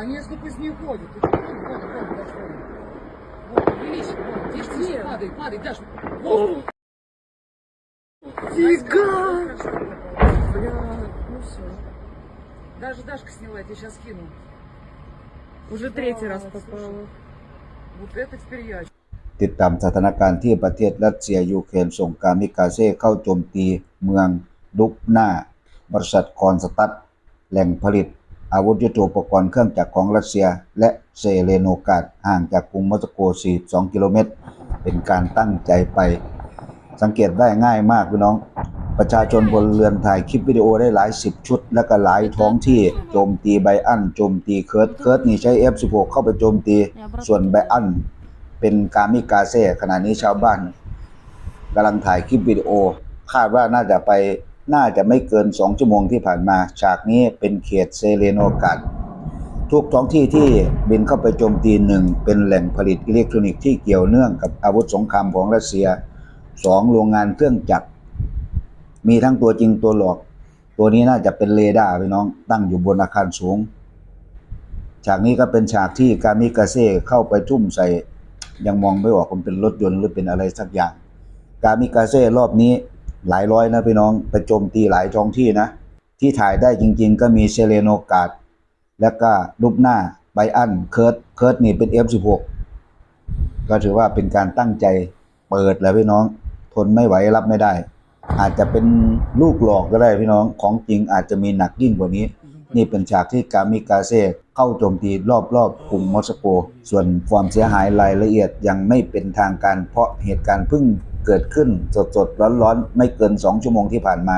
Конечно, пусть не уходит. Ты что, вон, вон, вон, Даш, вон. Вот, увеличь, вон, тише, тише, падай, падай, Даш. Вот. Фига! Хорошо. Бля, ну все. Даже Дашка сняла, я тебе сейчас скину. Уже третий раз Слушай. попала. Вот это теперь я. ติดตามสถานการณ์ที่ประเทศรัสเซียยูเครนส่งกามิกาเซ่เข้าโจมตีเมืองดุกนาบริษัทคอนสตัดแหล่งผลิต อาวุธยุทโธปกรณ์เครื่องจักรของรัสเซีย และเซเลโนกาดห่างจากกรุงมอสโก 42 กิโลเมตร เป็นการตั้งใจไป สังเกตได้ง่ายมากพี่น้อง ประชาชนบนเรือนถ่ายคลิปวิดีโอได้หลายสิบชุด และก็หลายท้องที่โจมตีไบอันโจมตีเคิร์ดเคิร์ดนี่ใช้ F16 เข้าไปโจมตี ส่วนไบอันเป็นกามิกาเซ่ขณะนี้ชาวบ้านกำลังถ่ายคลิปวิดีโอ คาดว่าน่าจะไป น่าจะไม่เกิน2ชั่วโมงที่ผ่านมา ฉากนี้เป็นเขตเซเลโนกัดทุกท้องที่ที่บินเข้าไปโจมตีหนึ่งเป็นแหล่งผลิตอิเล็กทรอนิกส์ที่เกี่ยวเนื่องกับอาวุธสงครามของรัสเซียสองโรงงานเครื่องจักร มีทั้งตัวจริงตัวหลอก ตัวนี้น่าจะเป็นเรดาร์พี่น้องตั้งอยู่บนอาคารสูง ฉากนี้ก็เป็นฉากที่กามิกาเซ่เข้าไปทุ่มใส่ ยังมองไม่ออกมันเป็นรถยนต์หรือเป็นอะไรสักอย่าง กามิกาเซ่รอบนี้ หลายร้อยนะพี่น้องไปโจมตีหลายท้องที่นะ ที่ถ่ายได้จริง ๆ ก็มีเซเลโนกาดแล้วก็ลูปหน้าไบอันเคิร์ดเคิร์ดนี่เป็น F16 ก็ถือว่าเป็นการตั้งใจเปิดแล้วพี่น้อง ทนไม่ไหวรับไม่ได้ อาจจะเป็นลูกหลอกก็ได้พี่น้องของจริงอาจจะมีหนักยิ่งกว่านี้ นี่เป็นฉากที่กามิกาเซ่เข้าโจมตีรอบๆกรุงมอสโก ส่วนความเสียหายรายละเอียดยังไม่เป็นทางการเพราะเหตุการณ์เพิ่ง เกิดขึ้นสดๆร้อนๆไม่เกิน2ชั่วโมงที่ผ่านมา